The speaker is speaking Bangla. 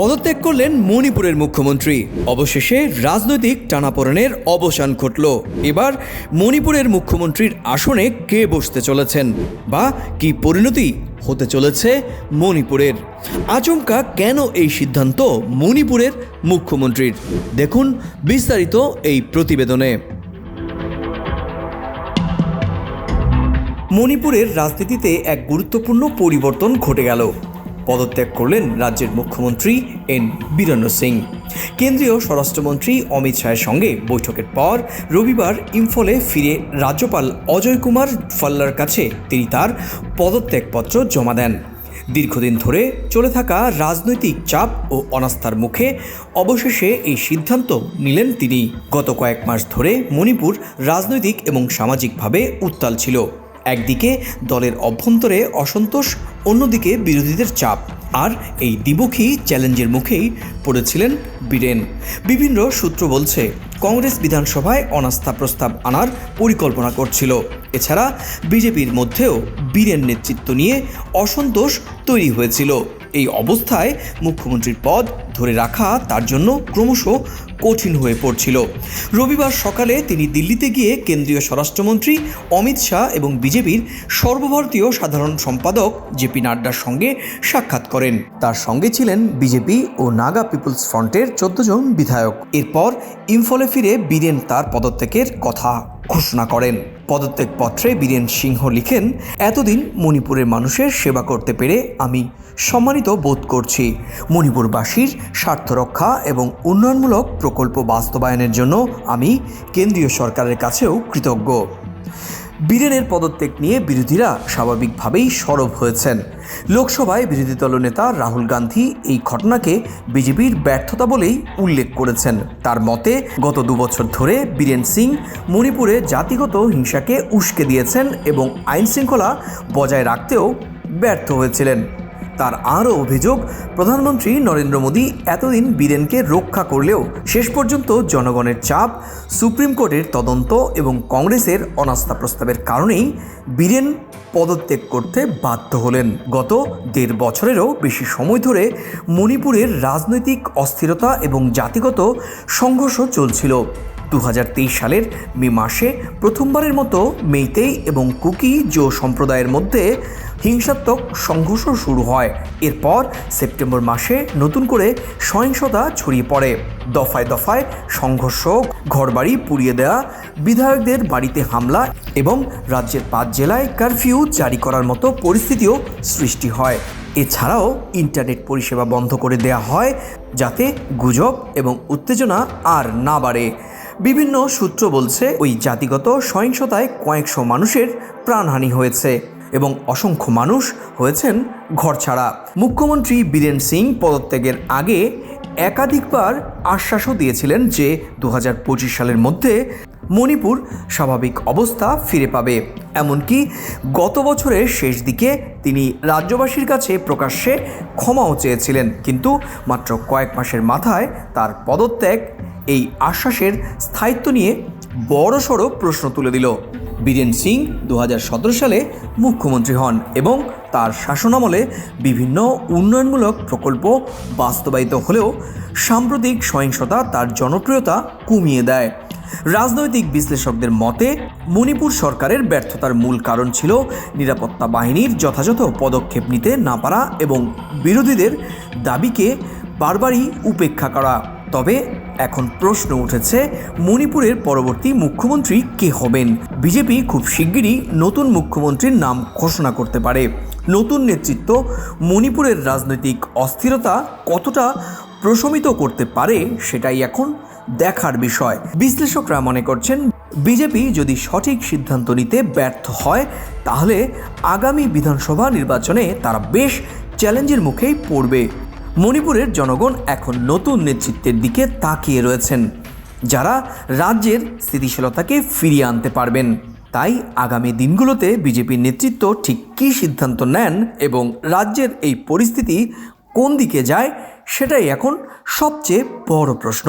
পদত্যাগ করলেন মণিপুরের মুখ্যমন্ত্রী। অবশেষে রাজনৈতিক টানাপোড়েনের অবসান ঘটল। এবার মণিপুরের মুখ্যমন্ত্রীর আসনে কে বসতে চলেছেন বা কি পরিণতি হতে চলেছে মণিপুরের? আচমকা কেন এই সিদ্ধান্ত মণিপুরের মুখ্যমন্ত্রীর? দেখুন বিস্তারিত এই প্রতিবেদনে। মণিপুরের রাজনীতিতে এক গুরুত্বপূর্ণ পরিবর্তন ঘটে গেল। পদত্যাগ করলেন রাজ্যের মুখ্যমন্ত্রী এন বীরেন্দ্র সিং। কেন্দ্রীয় স্বরাষ্ট্রমন্ত্রী অমিত শাহের সঙ্গে বৈঠকের পর রবিবার ইম্ফলে ফিরে রাজ্যপাল অজয় কুমার ফাল্লার কাছে তিনি তার পদত্যাগপত্র জমা দেন। দীর্ঘদিন ধরে চলে থাকা রাজনৈতিক চাপ ও অনাস্থার মুখে অবশেষে এই সিদ্ধান্ত নিলেন তিনি। গত কয়েক মাস ধরে মণিপুর রাজনৈতিক এবং সামাজিকভাবে উত্তাল ছিল। একদিকে দলের অভ্যন্তরে অসন্তোষ, অন্যদিকে বিরোধীদের চাপ। আর এই দ্বিমুখী চ্যালেঞ্জের মুখেই পড়েছিলেন বীরেন বিভিন্ন সূত্র বলছে, কংগ্রেস বিধানসভায় অনাস্থা প্রস্তাব আনার পরিকল্পনা করছিল। এছাড়া বিজেপির মধ্যেও বীরেন নেতৃত্ব নিয়ে অসন্তোষ তৈরি হয়েছিল। এই অবস্থায় মুখ্যমন্ত্রীর পদ ধরে রাখা তার জন্য ক্রমশ কঠিন হয়ে পড়ছিল। রবিবার সকালে তিনি দিল্লিতে গিয়ে কেন্দ্রীয় স্বরাষ্ট্রমন্ত্রী অমিত শাহ এবং বিজেপির সর্বভারতীয় সাধারণ সম্পাদক জেপি নাড্ডার সঙ্গে সাক্ষাৎ করেন। তার সঙ্গে ছিলেন বিজেপি ও নাগা পিপলস ফ্রন্টের চোদ্দ জন বিধায়ক। এরপর ইম্ফলে ফিরে বীরেন তার পদত্যাগের কথা ঘোষণা করেন। পদত্যাগপত্রে বীরেন সিংহ লিখেন, এতদিন মণিপুরের মানুষের সেবা করতে পেরে আমি সম্মানিত বোধ করছি। মণিপুরবাসীর স্বার্থ রক্ষা এবং উন্নয়নমূলক প্রকল্প বাস্তবায়নের জন্য আমি কেন্দ্রীয় সরকারের কাছেও কৃতজ্ঞ। বীরেনের পদত্যাগ নিয়ে বিরোধীরা স্বাভাবিকভাবেই সরব হয়েছেন। লোকসভায় বিরোধী দলনেতা রাহুল গান্ধী এই ঘটনাকে বিজেপির ব্যর্থতা বলেই উল্লেখ করেছেন। তার মতে, গত দুবছর ধরে বীরেন সিং মণিপুরে জাতিগত হিংসাকে উস্কে দিয়েছেন এবং আইনশৃঙ্খলা বজায় রাখতেও ব্যর্থ হয়েছিলেন। তার আরও অভিযোগ, প্রধানমন্ত্রী নরেন্দ্র মোদী এতদিন বীরেনকে রক্ষা করলেও শেষ পর্যন্ত জনগণের চাপ, সুপ্রিম কোর্টের তদন্ত এবং কংগ্রেসের অনাস্থা প্রস্তাবের কারণেই বীরেন পদত্যাগ করতে বাধ্য হলেন। গত দেড় বছরেরও বেশি সময় ধরে মণিপুরের রাজনৈতিক অস্থিরতা এবং জাতিগত সংঘর্ষ চলছিল। দু হাজার তেইশ সালের মে মাসে প্রথমবারের মতো মেইতেই এবং কুকি জো সম্প্রদায়ের মধ্যে হিংসাত্মক সংঘর্ষ শুরু হয়। এরপর সেপ্টেম্বর মাসে নতুন করে সহিংসতা ছড়িয়ে পড়ে। দফায় দফায় সংঘর্ষ, ঘরবাড়ি পুড়িয়ে দেওয়া বিধায়কদের বাড়িতে হামলা এবং রাজ্যের পাঁচ জেলায় কারফিউ জারি করার মতো পরিস্থিতিও সৃষ্টি হয়। এছাড়াও ইন্টারনেট পরিষেবা বন্ধ করে দেওয়া হয় যাতে গুজব এবং উত্তেজনা আর না বাড়ে। বিভিন্ন সূত্র বলছে ওই জাতিগত সহিংসতায় কয়েকশো মানুষের প্রাণহানি হয়েছে এবং অসংখ্য মানুষ হয়েছেন ঘরছাড়া মুখ্যমন্ত্রী বীরেন সিং পদত্যাগের আগে একাধিকবার আশ্বাসও দিয়েছিলেন যে দু হাজার পঁচিশ সালের মধ্যে মণিপুর স্বাভাবিক অবস্থা ফিরে পাবে। এমনকি গত বছরের শেষ দিকে তিনি রাজ্যবাসীর কাছে প্রকাশ্যে ক্ষমাও চেয়েছিলেন। কিন্তু মাত্র কয়েক মাসের মাথায় তার পদত্যাগ এই আশ্বাসের স্থায়িত্ব নিয়ে বড়সড় প্রশ্ন তুলে দিল। বীরেন সিং দু হাজার সতেরো সালে মুখ্যমন্ত্রী হন এবং তার শাসনামলে বিভিন্ন উন্নয়নমূলক প্রকল্প বাস্তবায়িত হলেও সাম্প্রতিক সহিংসতা তার জনপ্রিয়তা কমিয়ে দেয়। রাজনৈতিক বিশ্লেষকদের মতে, মণিপুর সরকারের ব্যর্থতার মূল কারণ ছিল নিরাপত্তা বাহিনীর যথাযথ পদক্ষেপ নিতে না পারা এবং বিরোধীদের দাবিকে বারবারই উপেক্ষা করা। তবে এখন প্রশ্ন উঠেছে, মণিপুরের পরবর্তী মুখ্যমন্ত্রী কে হবেন? বিজেপি খুব শিগগিরই নতুন মুখ্যমন্ত্রীর নাম ঘোষণা করতে পারে। নতুন নেতৃত্ব, মণিপুরের রাজনৈতিক অস্থিরতা কতটা প্রশমিত করতে পারে সেটাই এখন দেখার বিষয়। বিশ্লেষকরা মনে করছেন, বিজেপি যদি সঠিক সিদ্ধান্ত নিতে ব্যর্থ হয়, তাহলে আগামী বিধানসভা নির্বাচনে তারা বেশ চ্যালেঞ্জের মুখেই পড়বে। মণিপুরের জনগণ এখন নতুন নেতৃত্বের দিকে তাকিয়ে রয়েছেন, যারা রাজ্যের স্থিতিশীলতাকে ফিরিয়ে আনতে পারবেন। তাই আগামী দিনগুলোতে বিজেপির নেতৃত্ব ঠিক কী সিদ্ধান্ত নেন এবং রাজ্যের এই পরিস্থিতি কোন দিকে যায়, সেটাই এখন সবচেয়ে বড় প্রশ্ন।